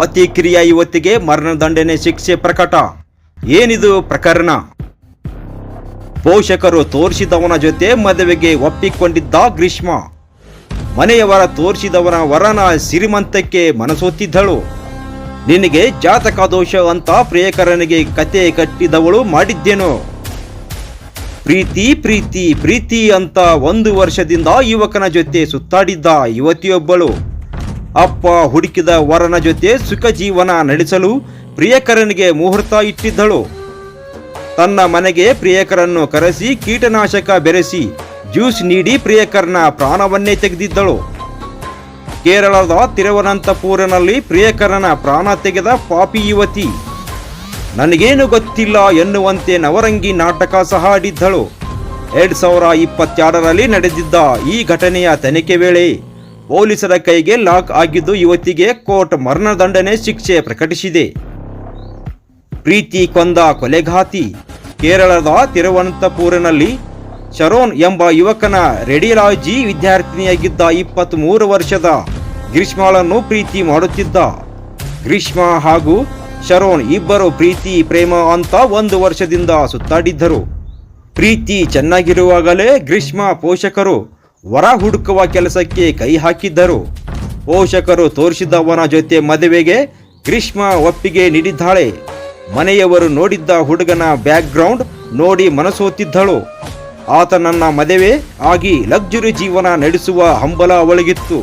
ಅತಿ ಕಿರಿಯ ಯುವತಿಗೆ ಮರಣದಂಡನೆ ಶಿಕ್ಷೆ ಪ್ರಕಟ. ಏನಿದು ಪ್ರಕರಣ? ಪೋಷಕರು ತೋರಿಸಿದವನ ಜೊತೆ ಮದುವೆಗೆ ಒಪ್ಪಿಕೊಂಡಿದ್ದ ಗ್ರೀಷ್ಮ. ಮನೆಯವರ ತೋರಿಸಿದವನ ವರನ ಸಿರಿಮಂತಕ್ಕೆ ಮನಸೋತಿದ್ದಳು. ನಿನಗೆ ಜಾತಕ ದೋಷ ಅಂತ ಪ್ರಿಯಕರನಿಗೆ ಕತೆ ಕಟ್ಟಿದವಳು ಮಾಡಿದ್ದೇನು? ಪ್ರೀತಿ ಪ್ರೀತಿ ಪ್ರೀತಿ ಅಂತ ಒಂದು ವರ್ಷದಿಂದ ಯುವಕನ ಜೊತೆ ಸುತ್ತಾಡಿದ್ದ ಯುವತಿಯೊಬ್ಬಳು. ಅಪ್ಪ ಹುಡುಕಿದ ವರನ ಜೊತೆ ಸುಖ ಜೀವನ ನಡೆಸಲು ಪ್ರಿಯಕರನಿಗೆ ಮುಹೂರ್ತ ಇಟ್ಟಿದ್ದಳು. ತನ್ನ ಮನೆಗೆ ಪ್ರಿಯಕರನ್ನು ಕರೆಸಿ ಕೀಟನಾಶಕ ಬೆರೆಸಿ ಜ್ಯೂಸ್ ನೀಡಿ ಪ್ರಿಯಕರನ ಪ್ರಾಣವನ್ನೇ ತೆಗೆದಿದ್ದಳು. ಕೇರಳದ ತಿರುವನಂತಪುರನಲ್ಲಿ ಪ್ರಿಯಕರನ ಪ್ರಾಣ ತೆಗೆದ ಪಾಪಿ ಯುವತಿ. ನನಗೇನು ಗೊತ್ತಿಲ್ಲ ಎನ್ನುವಂತೆ ನವರಂಗಿ ನಾಟಕ ಸಹ ಆಡಿದ್ದಳು. ಎರಡು ಸಾವಿರ ಇಪ್ಪತ್ತೆರಡರಲ್ಲಿ ನಡೆದಿದ್ದ ಈ ಘಟನೆಯ ತನಿಖೆ ವೇಳೆ ಪೊಲೀಸರ ಕೈಗೆ ಲಾಕ್ ಆಗಿದ್ದು ಯುವತಿಗೆ ಕೋರ್ಟ್ ಮರಣದಂಡನೆ ಶಿಕ್ಷೆ ಪ್ರಕಟಿಸಿದೆ. ಪ್ರೀತಿ ಕೊಂದ ಕೊಲೆಘಾತಿ, ಕೇರಳದ ತಿರುವನಂತಪುರನಲ್ಲಿ ಶರೋನ್ ಎಂಬ ಯುವಕನ ರೇಡಿಯಾಲಜಿ ವಿದ್ಯಾರ್ಥಿನಿಯಾಗಿದ್ದ ಇಪ್ಪತ್ತ್ಮೂರು ವರ್ಷದ ಗ್ರೀಷ್ಮಾಳನ್ನು ಪ್ರೀತಿ ಮಾಡುತ್ತಿದ್ದ. ಗ್ರೀಷ್ಮ ಹಾಗೂ ಶರೋನ್ ಇಬ್ಬರು ಪ್ರೀತಿ, ಪ್ರೇಮ ಅಂತ ಒಂದು ವರ್ಷದಿಂದ ಸುತ್ತಾಡಿದ್ದರು. ಪ್ರೀತಿ ಚೆನ್ನಾಗಿರುವಾಗಲೇ ಗ್ರೀಷ್ಮ ಪೋಷಕರು ವರ ಹುಡುಕುವ ಕೆಲಸಕ್ಕೆ ಕೈ ಹಾಕಿದ್ದರು. ಪೋಷಕರು ತೋರಿಸಿದವನ ಜೊತೆ ಮದುವೆಗೆ ಗ್ರೀಷ್ಮ ಒಪ್ಪಿಗೆ ನೀಡಿದ್ದಾಳೆ. ಮನೆಯವರು ನೋಡಿದ್ದ ಹುಡುಗನ ಬ್ಯಾಕ್ಗ್ರೌಂಡ್ ನೋಡಿ ಮನಸೋತಿದ್ದಳು. ಆತನನ್ನ ಮದುವೆ ಆಗಿ ಲಕ್ಸುರಿ ಜೀವನ ನಡೆಸುವ ಹಂಬಲ ಅವಳಿಗಿತ್ತು.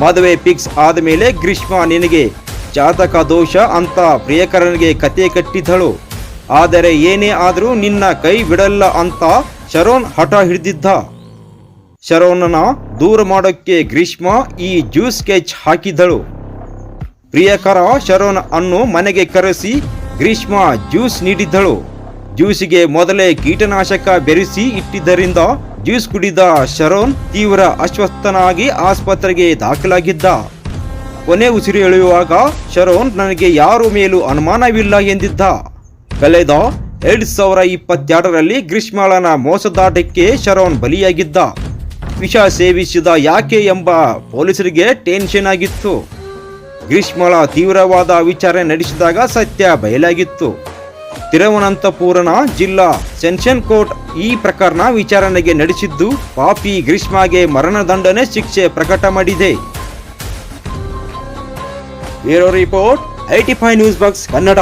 ಮದುವೆ ಫಿಕ್ಸ್ ಆದಮೇಲೆ ಗ್ರೀಷ್ಮ ನಿನಗೆ ಜಾತಕ ದೋಷ ಅಂತ ಪ್ರಿಯಕರನಿಗೆ ಕತೆ ಕಟ್ಟಿದ್ದಳು. ಆದರೆ ಏನೇ ಆದರೂ ನಿನ್ನ ಕೈ ಬಿಡಲ್ಲ ಅಂತ ಶರೋನ್ ಹಠ ಹಿಡಿದಿದ್ದ. ಶರೋನನ ದೂರ ಮಾಡೋಕ್ಕೆ ಗ್ರೀಷ್ಮ ಈ ಜ್ಯೂಸ್ ಸ್ಕೆಚ್ ಹಾಕಿದ್ದಳು ಪ್ರಿಯಕರ, ಶರವಣ ಅನ್ನು ಮನೆಗೆ ಕರೆಸಿ ಗ್ರೀಷ್ಮ ಜ್ಯೂಸ್ ನೀಡಿದ್ದಳು ಜ್ಯೂಸಿಗೆ ಮೊದಲೇ ಕೀಟನಾಶಕ ಬೆರೆಸಿ ಇಟ್ಟಿದ್ದರಿಂದ ಜ್ಯೂಸ್ ಕುಡಿದ ಶರೋನ್ ತೀವ್ರ ಅಸ್ವಸ್ಥನಾಗಿ ಆಸ್ಪತ್ರೆಗೆ ದಾಖಲಾಗಿದ್ದ. ಕೊನೆ ಉಸಿರು ಎಳೆಯುವಾಗ ಶರೋನ್ ನನಗೆ ಯಾರು ಮೇಲೂ ಅನುಮಾನವಿಲ್ಲ ಎಂದಿದ್ದ. ಕಳೆದ ಎರಡು ಸಾವಿರ ಇಪ್ಪತ್ತೆರಡರಲ್ಲಿ ಗ್ರೀಷ್ಮಾಳನ ಮೋಸದಾಟಕ್ಕೆ ಶರೋನ್ ಬಲಿಯಾಗಿದ್ದ. ವಿಷ ಸೇವಿಸಿದ ಯಾಕೆ ಎಂಬ ಪೊಲೀಸರಿಗೆ ಟೆನ್ಷನ್ ಆಗಿತ್ತು. ಗ್ರೀಷ್ಮಳ ತೀವ್ರವಾದ ವಿಚಾರಣೆ ನಡೆಸಿದಾಗ ಸತ್ಯ ಬಯಲಾಗಿತ್ತು. ತಿರುವನಂತಪುರನ ಜಿಲ್ಲಾ ಸೆನ್ಷನ್ ಕೋರ್ಟ್ ಈ ಪ್ರಕರಣ ವಿಚಾರಣೆಗೆ ನಡೆಸಿದ್ದು ಪಾಪಿ ಗ್ರೀಷ್ಮಾಗೆ ಮರಣದಂಡನೆ ಶಿಕ್ಷೆ ಪ್ರಕಟ ಮಾಡಿದೆ. Aero report, IT five news box Kannada.